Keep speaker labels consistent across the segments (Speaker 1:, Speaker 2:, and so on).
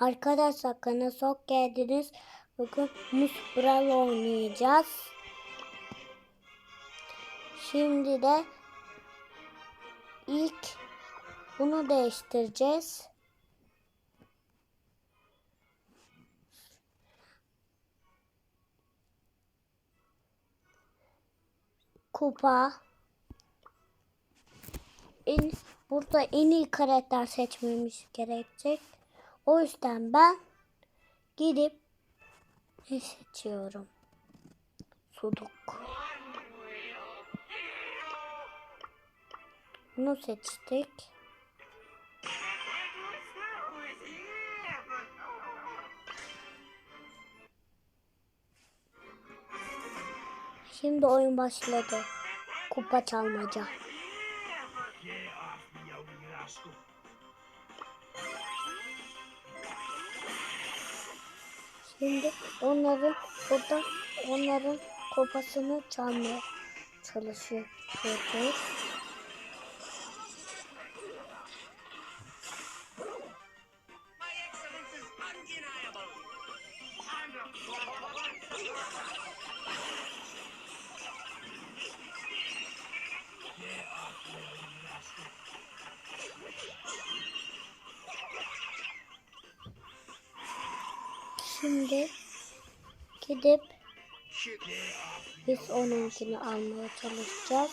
Speaker 1: Arkadaşlar kanala hoş geldiniz. Bugün Mus Brawl oynayacağız. Şimdi de ilk bunu değiştireceğiz. Kupa. En, burada en iyi karakter seçmemiz gerekecek. O yüzden ben gidip ne seçiyorum? Suduk. Bunu seçtik. Şimdi oyun başladı. Kupa çalmaca. Şimdi onların burada onların kupasını çalmaya çalışıyoruz. Şimdi gidip biz onunkini almaya çalışacağız.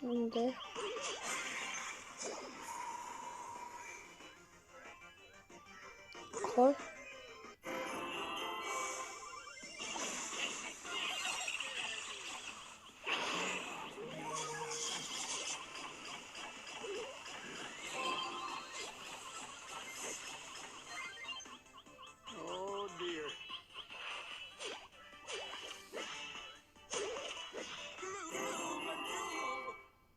Speaker 1: Şimdi koy.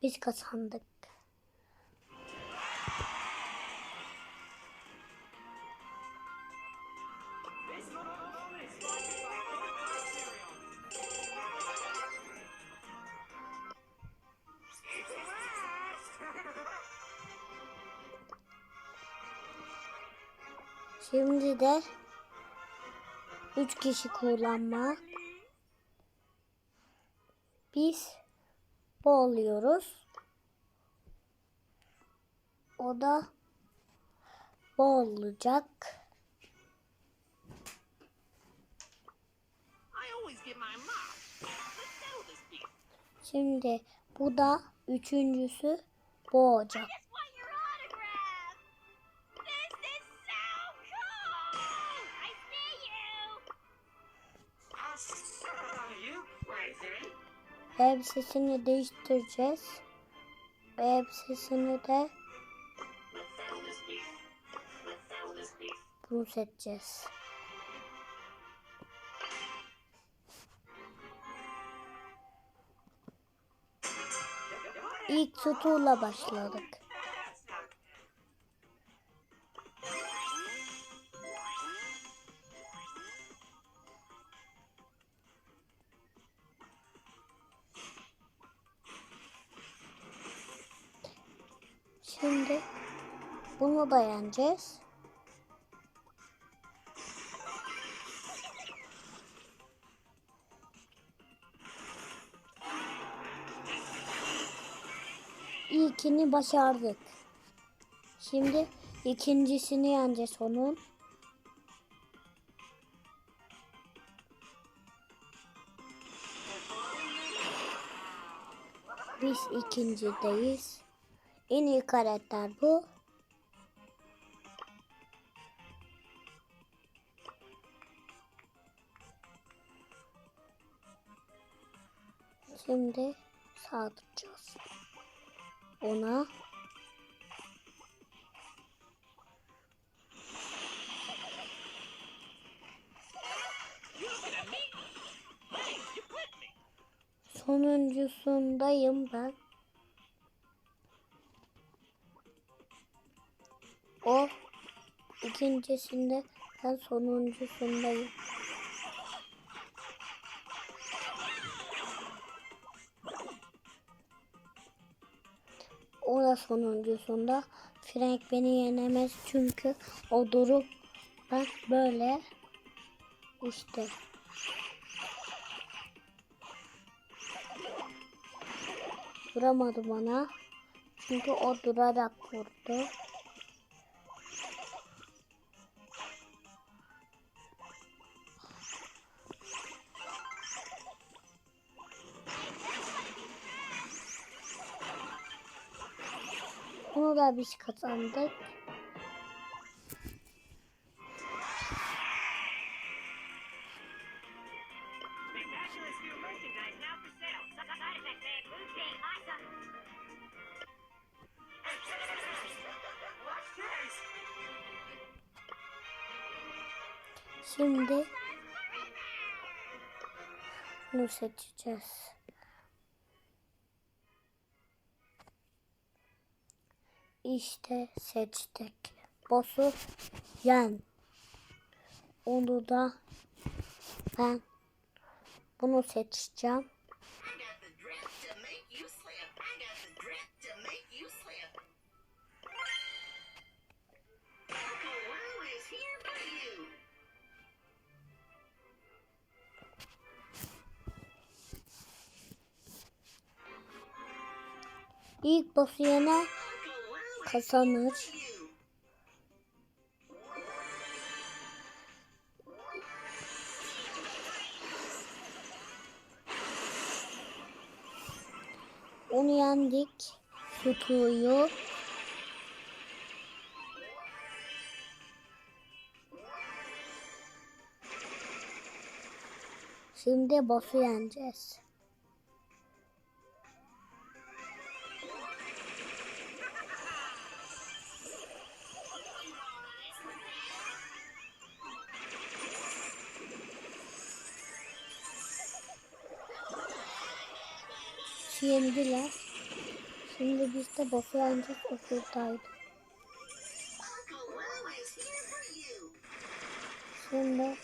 Speaker 1: Biz kazandık. Şimdi de 3 kişi kullanma. Biz boğuluyoruz. O da
Speaker 2: this beef.
Speaker 1: Şimdi bu da üçüncüsü boğacak.
Speaker 3: just
Speaker 1: Elbisesini değiştireceğiz. Ve elbisesini de bunu seçeceğiz. İlk tutuğla başladık. Bunu da yeneceğiz. İlkini başardık. Şimdi ikincisini yeneceğiz onun. Biz ikincideyiz. En iyi karakter bu. Şimdi saldıracağız. Ona Sonuncusundayım ben. O ikincisinde ben sonuncusundayım. Sonuncusunda. Frank beni yenemez çünkü o durum ben böyle işte. Vuramadı bana. Çünkü o durarak vurdu.
Speaker 3: Thing, awesome.
Speaker 2: Watch this.
Speaker 1: Şimdi bunu seçeceğiz. İşte seçtik. Boss'u yen. Onu da ben bunu seçeceğim. İlk boss'u kazanır. Onu yendik. Tutuyu. Şimdi boss'u yeneceğiz. Yendiler. Şimdi biz de boss'u yeneceğiz. O şuradaydı.
Speaker 2: Uncle Lou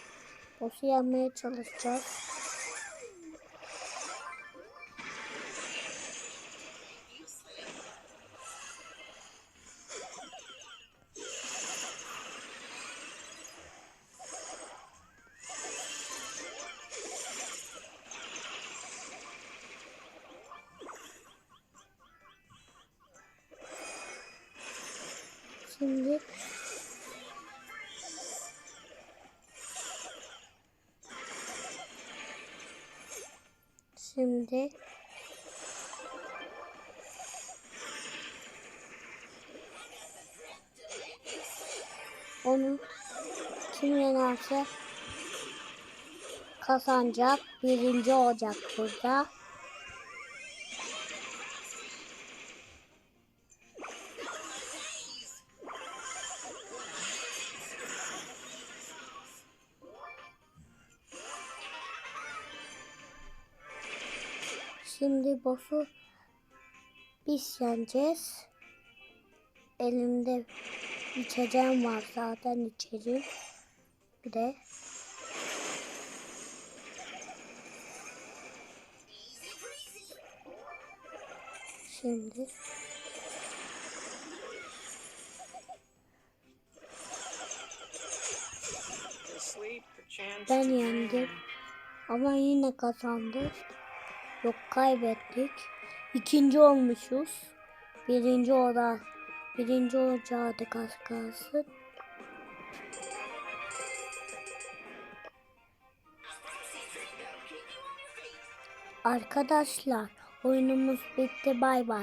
Speaker 1: Şimdi Şimdi onu kim yenerse kazanacak. Birinci olacak burada. Şimdi boss'u biz yeneceğiz. Elimde içeceğim var zaten içeceğim. Bir de şimdi ben yendim. Ama yine kazandık. Yok kaybettik. İkinci olmuşuz. Birinci oda. Birinci olacaktık az kalsın. Arkadaşlar oyunumuz bitti. Bay bay.